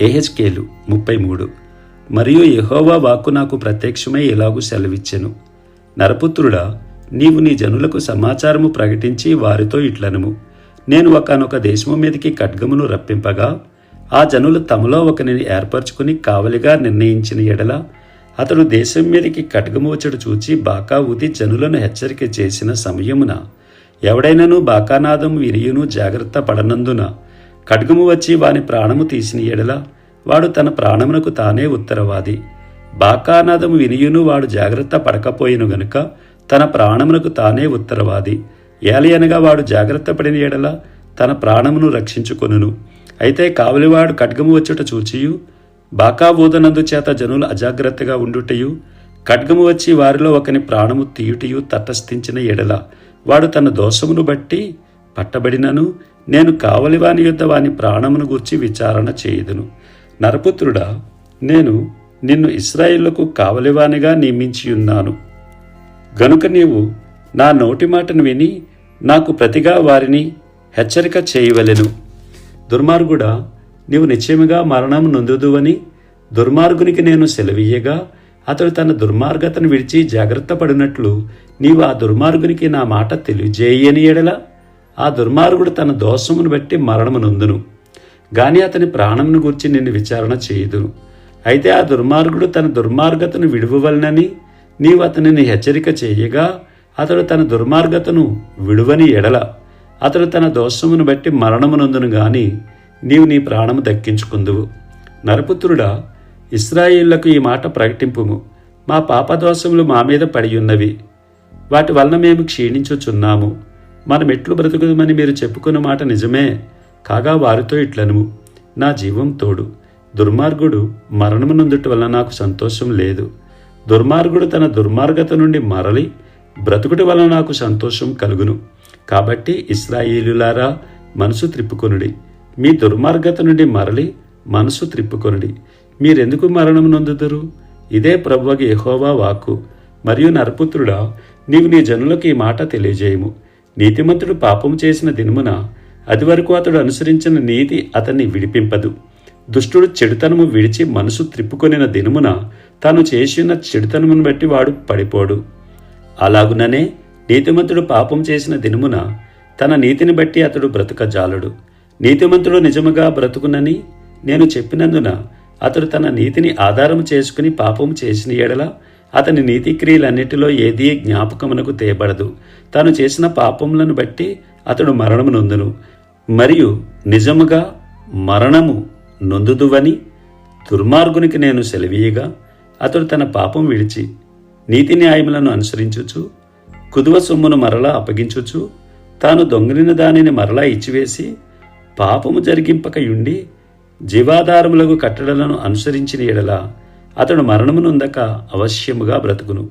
ఏహెచ్కేలు ముప్పై మూడు. మరియు యహోవా వాక్కు నాకు ప్రత్యక్షమై ఇలాగూ సెలవిచ్చెను. నరపుత్రుడా నీవు నీ జనులకు సమాచారము ప్రకటించి వారితో ఇట్లనము. నేను ఒకనొక దేశము మీదకి ఖడ్గమును రప్పింపగా ఆ జనులు తమలో ఒకనిని ఏర్పరచుకుని కావలిగా నిర్ణయించిన ఎడల అతడు దేశం మీదకి ఖడ్గము వచ్చడు చూచి బాకా ఊది జనులను హెచ్చరిక చేసిన సమయమున ఎవడైనను బాకానాదం వినియును జాగ్రత్త పడనందున ఖడ్గము వచ్చి వాని ప్రాణము తీసిన ఎడల వాడు తన ప్రాణమునకు తానే ఉత్తరవాది. బాకానాదము వినియును వాడు జాగ్రత్త పడకపోయిను గనుక తన ప్రాణమునకు తానే ఉత్తరవాది. ఏలయనగా వాడు జాగ్రత్త పడిన ఎడల తన ప్రాణమును రక్షించుకొనును. అయితే కావలివాడు ఖడ్గము వచ్చుట చూచియు బాకా ఊదనందు చేత జనులు అజాగ్రత్తగా ఉండుటయు ఖడ్గము వచ్చి వారిలో ఒకని ప్రాణము తీయుటయు తటస్థించిన ఎడల వాడు తన దోషమును బట్టి పట్టబడినను నేను కావలివాని యుద్ధ వాని ప్రాణమును గూర్చి విచారణ చేయుదును. నరపుత్రుడా నేను నిన్ను ఇస్రాయిళ్ళకు కావలివానిగా నియమించియున్నాను. గనుక నీవు నా నోటి మాటను విని నాకు ప్రతిగా వారిని హెచ్చరిక చేయవలెను. దుర్మార్గుడా నీవు నిశ్చయముగా మరణం నొందుదువని దుర్మార్గునికి నేను సెలవీయగా అతడు తన దుర్మార్గతను విడిచి జాగ్రత్త పడినట్లు నీవు ఆ దుర్మార్గునికి నా మాట తెలియజేయని ఎడలా? ఆ దుర్మార్గుడు తన దోషమును బట్టి మరణమునందును గాని అతని ప్రాణమును గూర్చి నిన్ను విచారణ చేయుదును. అయితే ఆ దుర్మార్గుడు తన దుర్మార్గతను విడువవలనని నీవు అతనిని హెచ్చరిక చేయగా అతడు తన దుర్మార్గతను విడువని ఎడల. అతడు తన దోషమును బట్టి మరణమునందును గాని నీవు నీ ప్రాణము దక్కించుకుందువు. నరపుత్రుడా ఇస్రాయిళ్ళకు ఈ మాట ప్రకటింపుము. మా పాపదోషములు మా మీద పడియున్నవి వాటి వలన మేము క్షీణించుచున్నాము. మనం ఎట్లు బ్రతుకుదమని మీరు చెప్పుకున్న మాట నిజమే. కాగా వారితో ఇట్లను నా జీవం తోడు. దుర్మార్గుడు మరణము వల్ల వలన నాకు సంతోషం లేదు. దుర్మార్గుడు తన దుర్మార్గత నుండి మరలి బ్రతుకుట వల్ల నాకు సంతోషం కలుగును. కాబట్టి ఇస్రాయిలులారా మనసు త్రిప్పుకొనుడి. మీ దుర్మార్గత నుండి మరలి మనసు త్రిప్పుకొనుడి. మీరెందుకు మరణం నొందుదురు? ఇదే ప్రభువకి యహోవా వాక్కు. మరియు నరపుత్రుడా నీవు నీ జనులకు ఈ మాట తెలియజేయము. నీతిమంతుడు పాపం చేసిన దినమున అది వరకు అతడు అనుసరించిన నీతి అతన్ని విడిపింపదు. దుష్టుడు చెడుతనము విడిచి మనసు త్రిప్పుకొనిన దినమున తాను చేసిన చెడుతనమును బట్టి వాడు పడిపోడు. అలాగుననే నీతిమంతుడు పాపం చేసిన దినమున తన నీతిని బట్టి అతడు బ్రతుకజాలడు నీతిమంతుడు నిజముగా బ్రతుకునని నేను చెప్పినందున అతడు తన నీతిని ఆధారం చేసుకుని పాపం చేసిన ఎడల అతని నీతిక్రియలన్నిటిలో ఏది ఏదీ జ్ఞాపకమునకు తేబడదు. తాను చేసిన పాపములను బట్టి అతడు మరణము నొందును. మరియు నిజముగా మరణము నొందుదువని దుర్మార్గునికి నేను సెలవీయగా అతడు తన పాపం విడిచి నీతి న్యాయములను అనుసరించుచు కుదువ సొమ్మును మరలా అప్పగించుచు తాను దొంగలిన దానిని మరలా ఇచ్చివేసి పాపము జరిగింపకయుండి జీవాధారములకు కట్టడలను అనుసరించిన ఎడలా అతడు మరణమునుందక అవశ్యముగా బ్రతుకును.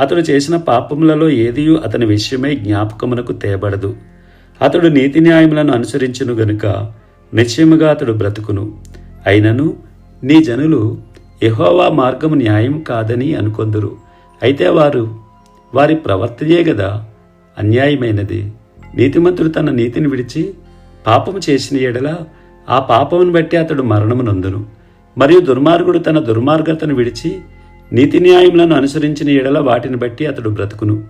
అతడు చేసిన పాపములలో ఏదీ అతని విషయమై జ్ఞాపకమునకు తేబడదు. అతడు నీతి న్యాయములను అనుసరించును గనుక నిశ్చయముగా అతడు బ్రతుకును. అయినను నీ జనులు యహోవా మార్గము న్యాయం కాదని అనుకొందురు. అయితే వారు వారి ప్రవర్తయే గదా అన్యాయమైనది. నీతిమంతుడు తన నీతిని విడిచి పాపము చేసిన ఎడల ఆ పాపమును బట్టి అతడు మరణమునందును మరియు దుర్మార్గుడు తన దుర్మార్గతను విడిచి నీతి న్యాయములను అనుసరించిన ఎడల వాటిని బట్టి అతడు బ్రతుకును.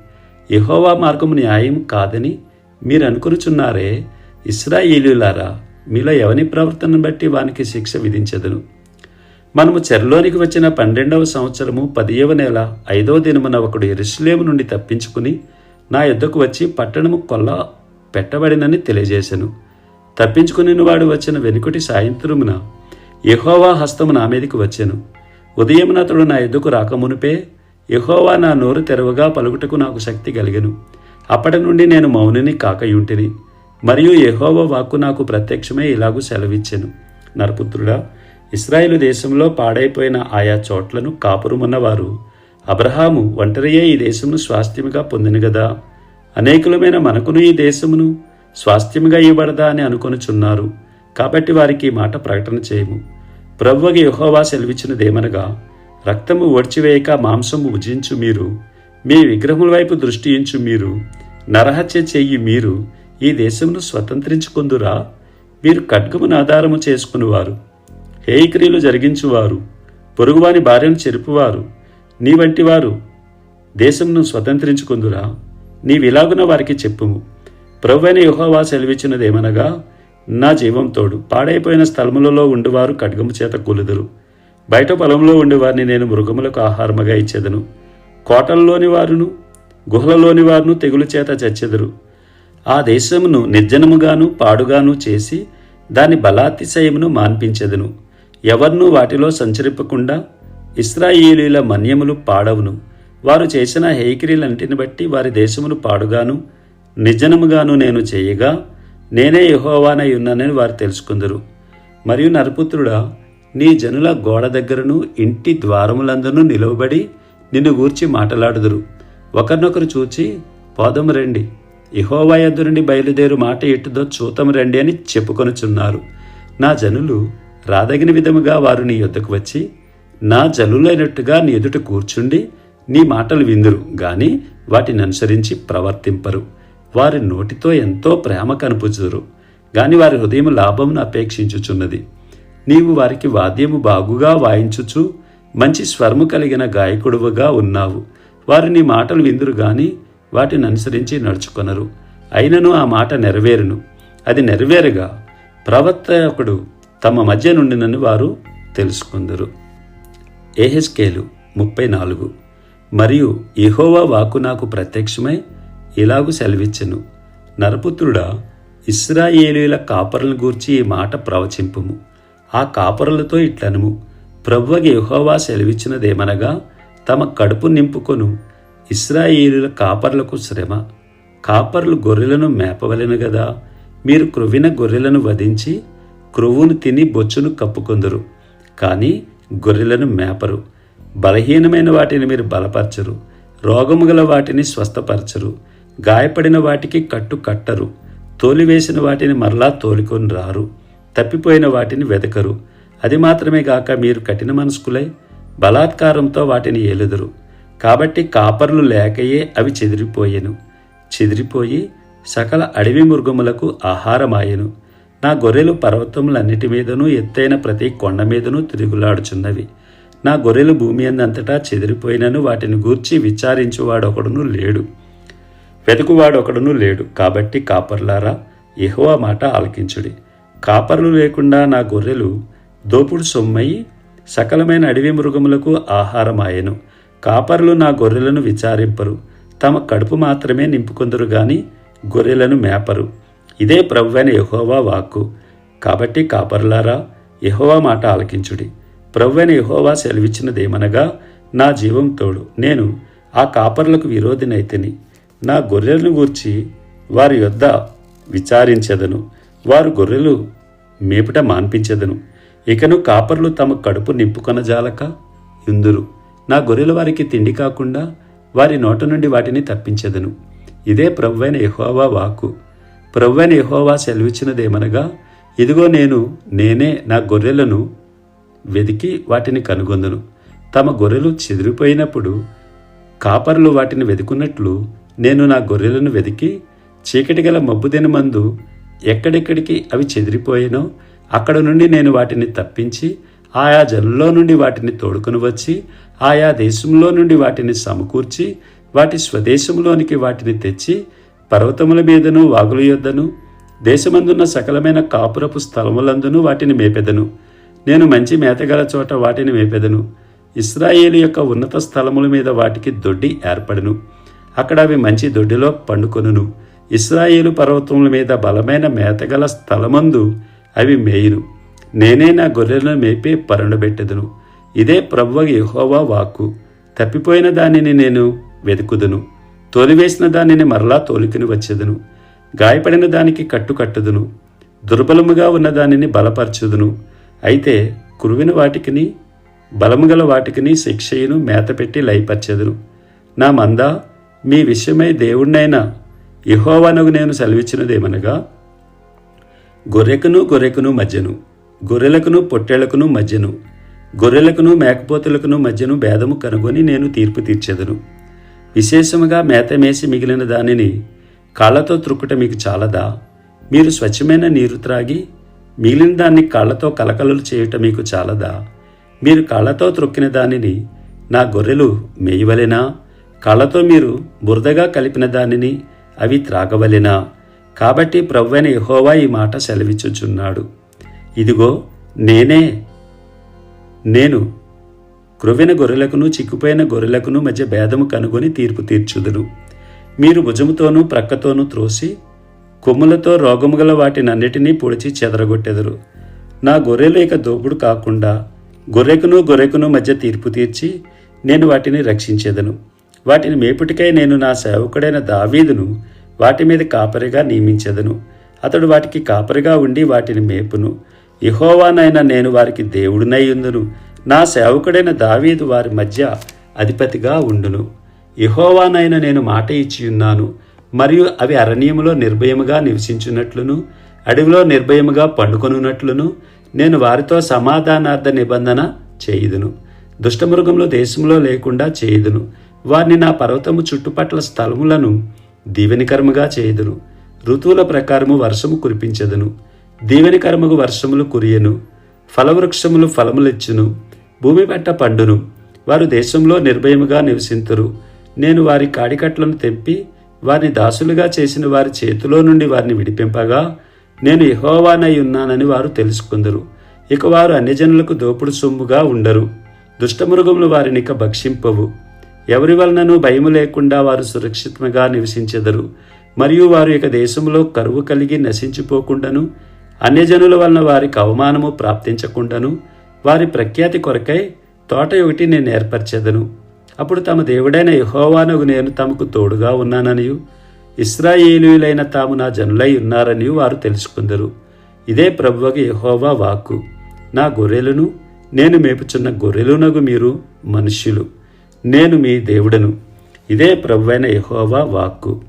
యహోవా మార్గము న్యాయం కాదని మీరు అనుకునుచున్నారే ఇస్రాయేలులారా మీలో ఎవని ప్రవర్తనను బట్టి వానికి శిక్ష విధించదును? మనము చెరలోనికి వచ్చిన పన్నెండవ సంవత్సరము పదియవ నెల ఐదవ దినమున ఒకడు ఎరుసలేము నుండి తప్పించుకుని నా యుద్ధకు వచ్చి పట్టణము కొల్ల పెట్టబడినని తెలియజేశాను తప్పించుకుని వాడు వచ్చిన వెనుకటి సాయంత్రమున యహోవా హస్తము నా మీదకి వచ్చెను. ఉదయమున అతడు నా ఎద్దుకు రాకమునుపే యహోవా నా నోరు తెరవగా పలుకుటకు నాకు శక్తి కలిగెను. అప్పటి నుండి నేను మౌనిని కాకయుంటిని. మరియు యహోవ వాక్కు నాకు ప్రత్యక్షమే ఇలాగూ సెలవిచ్చెను. నరపుత్రుడా ఇస్రాయేలు దేశంలో పాడైపోయిన ఆయా చోట్లను కాపురమున్నవారు. అబ్రహాము ఒంటరియే ఈ దేశమును స్వాస్థ్యముగా పొందిన గదా. అనేకులమైన మనకును ఈ దేశమును స్వాస్థ్యముగా ఇవ్వబడదా అని అనుకొనుచున్నారు. కాబట్టి వారికి ఈ మాట ప్రకటన చేయము. ప్రభువకి యెహోవా సెలవిచ్చినదేమనగా రక్తము ఓడ్చివేయక మాంసము భుజించు మీరు మీ విగ్రహముల వైపు దృష్టించు మీరు నరహత్య చెయ్యి మీరు ఈ దేశమును స్వతంత్రించుకుందురా? మీరు ఖడ్గమును ఆధారము చేసుకునివారు. హేయక్రియలు జరిగించువారు. పొరుగువాని భార్యను చెరుపువారు. నీ వంటి వారు దేశంను స్వతంత్రించుకుందురా? నీవిలాగున వారికి చెప్పుము. ప్రవ్వైన యుహోవా సెలవిచ్చినదేమనగా నా జీవం తోడు. పాడైపోయిన స్థలములలో ఉండువారు ఖడ్గము చేత కూలుదురు. బయట పొలంలో ఉండేవారిని నేను మృగములకు ఆహారముగా ఇచ్చేదను. కోటల్లోని వారును గుహలలోని వారును తెగులు చేత చచ్చెదరు. ఆ దేశమును నిర్జనముగాను పాడుగాను చేసి దాని బలాతిశయమును మాన్పించెదను. ఎవర్నూ వాటిలో సంచరింపకుండా ఇస్రాయేలీల మన్యములు పాడవును. వారు చేసిన హేకిరీలంటిని బట్టి వారి దేశమును పాడుగాను నిర్జనముగాను నేను చేయగా నేనే యహోవానై ఉన్నానని వారు తెలుసుకుందరు. మరియు నరపుత్రుడా నీ జనుల గోడ దగ్గరను ఇంటి ద్వారములందరూ నిలువబడి నిన్ను గూర్చి మాటలాడుదురు. ఒకరినొకరు చూచి పోదము రండి. ఇహోవా ఎద్దు నుండి బయలుదేరు మాట ఎట్టుదో చూతము రండి అని చెప్పుకొనుచున్నారు. నా జనులు రాదగిన విధముగా వారు నీ యొద్దకు వచ్చి నా జనులైనట్టుగా నీ ఎదుట కూర్చుండి నీ మాటలు విందురు. గాని వాటిని అనుసరించి ప్రవర్తింపరు. వారి నోటితో ఎంతో ప్రేమ కనుపుచురు గాని వారి హృదయం లాభమును అపేక్షించుచున్నది. నీవు వారికి వాద్యము బాగుగా వాయించుచు మంచి స్వరము కలిగిన గాయకుడువుగా ఉన్నావు. వారు నీ మాటలు విందురు గాని వాటిని అనుసరించి నడుచుకొనరు. అయినను ఆ మాట నెరవేరును. అది నెరవేరుగా ప్రవర్తకుడు తమ మధ్య నుండినని వారు తెలుసుకుందరు. ఏహెస్కేలు ముప్పై నాలుగు. మరియు ఇహోవా వాకు నాకు ప్రత్యక్షమై ఇలాగు సెలవిచ్చెను. నరపుత్రుడా ఇస్రాయేలీల కాపరులను గూర్చి ఈ మాట ప్రవచింపుము. ఆ కాపరులతో ఇట్లనుము. ప్రభువకి యహోవా సెలవిచ్చినదేమనగా తమ కడుపు నింపుకొను. ఇస్రాయేలీల కాపర్లకు శ్రమ. కాపర్లు గొర్రెలను మేపవలెను గదా. మీరు క్రొవ్విన గొర్రెలను వధించి క్రొవ్వును తిని బొచ్చును కప్పుకొందరు. కానీ గొర్రెలను మేపరు. బలహీనమైన వాటిని మీరు బలపరచరు. రోగము గల వాటిని స్వస్థపరచరు. గాయపడిన వాటికి కట్టు కట్టరు. తోలివేసిన వాటిని మరలా తోలుకొని రారు. తప్పిపోయిన వాటిని వెదకరు. అది మాత్రమే గాక మీరు కఠిన మనస్కులై బలాత్కారంతో వాటిని ఏలుదురు. కాబట్టి కాపర్లు లేకయే అవి చెదిరిపోయెను. చెదిరిపోయి సకల అడవి మృగములకు ఆహారమాయెను. నా గొర్రెలు పర్వతములన్నిటి మీదనూ ఎత్తైన ప్రతి కొండ మీదనూ తిరుగులాడుచున్నవి. నా గొర్రెలు భూమి అందంతటా చెదిరిపోయినను వాటిని గూర్చి విచారించువాడొకడును లేడు. వెతుకువాడొకడును లేడు. కాబట్టి కాపర్లారా యెహోవా మాట ఆలకించుడి. కాపర్లు లేకుండా నా గొర్రెలు దోపుడు సొమ్మయి సకలమైన అడవి మృగములకు ఆహారమాయెను. కాపర్లు నా గొర్రెలను విచారింపరు. తమ కడుపు మాత్రమే నింపుకొందరు గాని గొర్రెలను మేపరు. ఇదే ప్రభువైన యహోవా వాక్కు. కాబట్టి కాపర్లారా యహోవా మాట ఆలకించుడి. ప్రభువైన యహోవా సెలవిచ్చినదేమనగా నా జీవం తోడు. నేను ఆ కాపర్లకు విరోధినైతిని. నా గొర్రెలను గూర్చి వారి యొద్ద విచారించెదను. వారు గొర్రెలు మేపుట మాన్పించెదను. ఇకను కాపర్లు తమ కడుపు నింపుకొనజాలక ఇందురు నా గొర్రెల వారికి తిండి కాకుండా వారి నోట నుండి వాటిని తప్పించెదను. ఇదే ప్రవ్వైన యహోవా వాక్కు. ప్రవ్వైన యహోవా సెలవిచ్చినదేమనగా ఇదిగో నేను నేనే నా గొర్రెలను వెదికి వాటిని కనుగొందును. తమ గొర్రెలు చెదిరిపోయినప్పుడు కాపర్లు వాటిని వెతుకున్నట్లు నేను నా గొర్రెలను వెతికి చీకటి గల మబ్బుదిన మందు ఎక్కడెక్కడికి అవి చెదిరిపోయినో అక్కడ నుండి నేను వాటిని తప్పించి ఆయా జనుల్లో నుండి వాటిని తోడుకుని వచ్చి ఆయా దేశంలో నుండి వాటిని సమకూర్చి వాటి స్వదేశంలోనికి వాటిని తెచ్చి పర్వతముల మీదను వాగుల యొద్దను దేశమందున్న సకలమైన కాపురపు స్థలములందును వాటిని మేపెదను. నేను మంచి మేతగల చోట వాటిని మేపెదను. ఇస్రాయేలు యొక్క ఉన్నత స్థలముల మీద వాటికి దొడ్డి ఏర్పడును. అక్కడ అవి మంచి దొడ్డిలో పండుకొనును. ఇస్రాయేలు పర్వతముల మీద బలమైన మేతగల స్థలమందు అవి మేయును. నేనే నా గొర్రెలను మేపి పరుండబెట్టదును ఇదే ప్రవ్వ యహోవా వాక్కు. తప్పిపోయిన దానిని నేను వెతుకుదును. తోలివేసిన దానిని మరలా తోలుకుని వచ్చేదును. గాయపడిన దానికి కట్టు కట్టుదును. దుర్బలముగా ఉన్న దానిని బలపరచుదును. అయితే కురువిన వాటికిని బలముగల వాటికిని శిక్షయును మేతపెట్టి లయపరచెదును. నా మంద మీ విషయమై దేవుణ్ణైనా యహోవనకు నేను సెలవిచ్చినదేమనగా గొర్రెకును గొర్రెకును మధ్యను గొర్రెలకును పొట్టేళ్ళకును మధ్యను గొర్రెలకును మేకపోతులకును మధ్యను భేదము కనుగొని నేను తీర్పు తీర్చెదను. విశేషముగా మేతమేసి మిగిలిన దానిని కాళ్ళతో త్రుక్కుట మీకు చాలదా? మీరు స్వచ్ఛమైన నీరు త్రాగి మిగిలిన దాన్ని కాళ్ళతో కలకలలు చేయుట మీకు చాలదా? మీరు కాళ్ళతో త్రొక్కిన దానిని నా గొర్రెలు మేయవలెనా? కళ్ళతో మీరు బురదగా కలిపిన దానిని అవి త్రాగవలెనా? కాబట్టి ప్రవ్వైన యహోవా ఈ మాట సెలవిచ్చుచున్నాడు. ఇదిగో నేనే నేను క్రొవ్విన గొర్రెలకును చిక్కుపోయిన గొర్రెలకును మధ్య భేదము కనుగొని తీర్పు తీర్చుదును మీరు భుజముతోనూ ప్రక్కతోనూ త్రోసి కొమ్ములతో రోగము గల వాటినన్నిటినీ పొడిచి చెదరగొట్టెదరు. నా గొర్రెలు ఇక దోపుడు కాకుండా గొర్రెకును గొర్రెకును మధ్య తీర్పు తీర్చి నేను వాటిని రక్షించెదను. వాటిని మేపుటికై నేను నా సేవకుడైన దావీదును వాటి మీద కాపరిగా నియమించెదను. అతడు వాటికి కాపరిగా ఉండి వాటిని మేపును. యెహోవానైనా నేను వారికి దేవుడినై ఉందును. నా సేవకుడైన దావీదు వారి మధ్య అధిపతిగా ఉండును. యెహోవానైనా నేను మాట ఇచ్చియున్నాను మరియు అవి అరణ్యములో నిర్భయముగా నివసించున్నట్లును అడవిలో నిర్భయముగా పండుకొనున్నట్లును నేను వారితో సమాధానార్థ నిబంధన చేయుదును. దుష్టమృగంలో దేశంలో లేకుండా చేయుదును. వారిని నా పర్వతము చుట్టుపట్ల స్థలములను దీవెనికర్మగా చేయదును ఋతువుల ప్రకారము వర్షము కురిపించదును. దీవెనికర్మకు వర్షములు కురియను. ఫలవృక్షములు ఫలములిచ్చును. భూమి పట్ట పండును. వారు దేశంలో నిర్భయముగా నివసింతురు. నేను వారి కాడికట్లను తెంపి వారిని దాసులుగా చేసిన వారి చేతిలో నుండి వారిని విడిపింపగా నేను యహోవానై ఉన్నానని వారు తెలుసుకుందరు. ఇక వారు అన్యజనులకు దోపుడు సొమ్ముగా ఉండరు. దుష్టమృగములు వారిని ఇక భక్షింపవు. ఎవరి వలనను భయము లేకుండా వారు సురక్షితంగా నివసించెదరు. మరియు వారు ఇక దేశంలో కరువు కలిగి నశించిపోకుండాను అన్యజనుల వలన వారికి అవమానము ప్రాప్తించకుండాను వారి ప్రఖ్యాతి కొరకై తోట ఒకటి నేను ఏర్పరచెదను. అప్పుడు తమ దేవుడైన యహోవానగు నేను తమకు తోడుగా ఉన్నాననియు ఇస్రాయేలీయులైన తాము నా జనులై ఉన్నారని వారు తెలుసుకుందరు. ఇదే ప్రభువకి యహోవా వాక్కు. నా గొర్రెలను నేను మేపుచున్న గొర్రెలునగు మీరు మనుష్యులు. నేను మీ దేవుడను. ఇదే ప్రభువైన యహోవా వాక్కు.